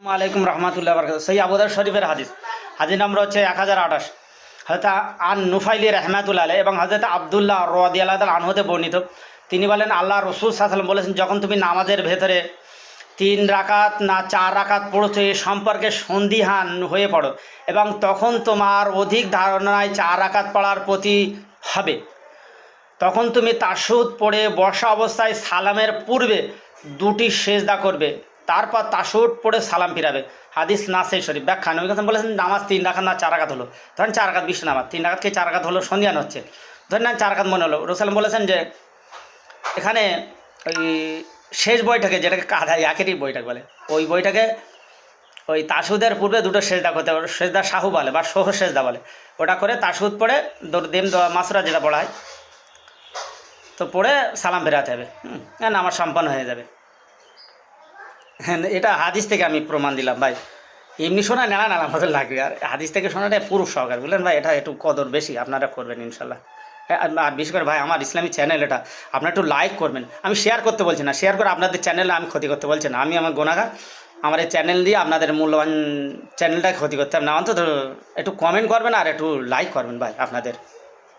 আলাইকুম রহমতুল্লাহ বরকাত সেই আবুদার শরীফের হাদিস। হাদিস নম্বর হচ্ছে এক হাজার আঠাশ। হজরত আন নুফাইলি রহমাতুল্লাহ আলাই এবং হজরত আবদুল্লাহ রদি আল্লাহ আনহতে বর্ণিত। তিনি বলেন, আল্লাহ রসুল সাল্লাম বলেছেন, যখন তুমি নামাজের ভেতরে তিন রাকাত না চার রাকাত পড়ছো, এ সম্পর্কে সন্দিহান হয়ে পড়ো এবং তখন তোমার অধিক ধারণায় চার রাকাত পড়ার প্রতি হবে। তখন তুমি তাসুদ পড়ে বসা অবস্থায় সালামের পূর্বে দুটি সেজদা করবে। তারপর তাসুদ পড়ে সালাম ফিরাবে। হাদিস নাসে শরীফ। ব্যাখ্যা, নবী কথা বলেছেন, নামাজ তিন রাখাত না চার রাখাত হলো। ধরেন চার রাখাত বিশ্ব নামাজ, তিন রাখাতকে চার রাখাত হলো সন্ধিয়ান হচ্ছে। ধরেন না চার রাখাত মনে হলো। রসালাম বলেছেন যে, এখানে ওই শেষ বইটাকে, যেটাকে কাঁধা একেরই বইটাকে বলে, ওই বইটাকে ওই তাসুদের পূর্বে দুটো সেজদা করতে হবে। সেজদা শাহু বলে বা সোহ সেজদা বলে। ওটা করে তাসুদ পড়ে দেম মাসরা যেটা পড়া হয়, তো পড়ে সালাম ফেরাতে হবে। হ্যাঁ আমার সম্পন্ন হয়ে যাবে। এটা হাদিস থেকে আমি প্রমাণ দিলাম, ভাই। এমনি শোনা নেলা নেলা মতো লাগবে। আর হাদিস থেকে শোনাটা পুরুষ সহকার, বুঝলেন ভাই? এটা একটু কদর বেশি, আপনারা করবেন, ইনশাল্লাহ। হ্যাঁ আর আর বিশেষ করে ভাই, আমার ইসলামী চ্যানেল এটা, আপনারা একটু লাইক করবেন। আমি শেয়ার করতে বলছি না শেয়ার করে আপনাদের চ্যানেলে আমি ক্ষতি করতে বলছি না। আমি আমার গোনাগার, আমার এই চ্যানেল দিয়ে আপনাদের মূল্যবান চ্যানেলটাকে ক্ষতি করতে হবে না। অন্তত একটু কমেন্ট করবেন আর একটু লাইক করবেন ভাই, আপনাদের।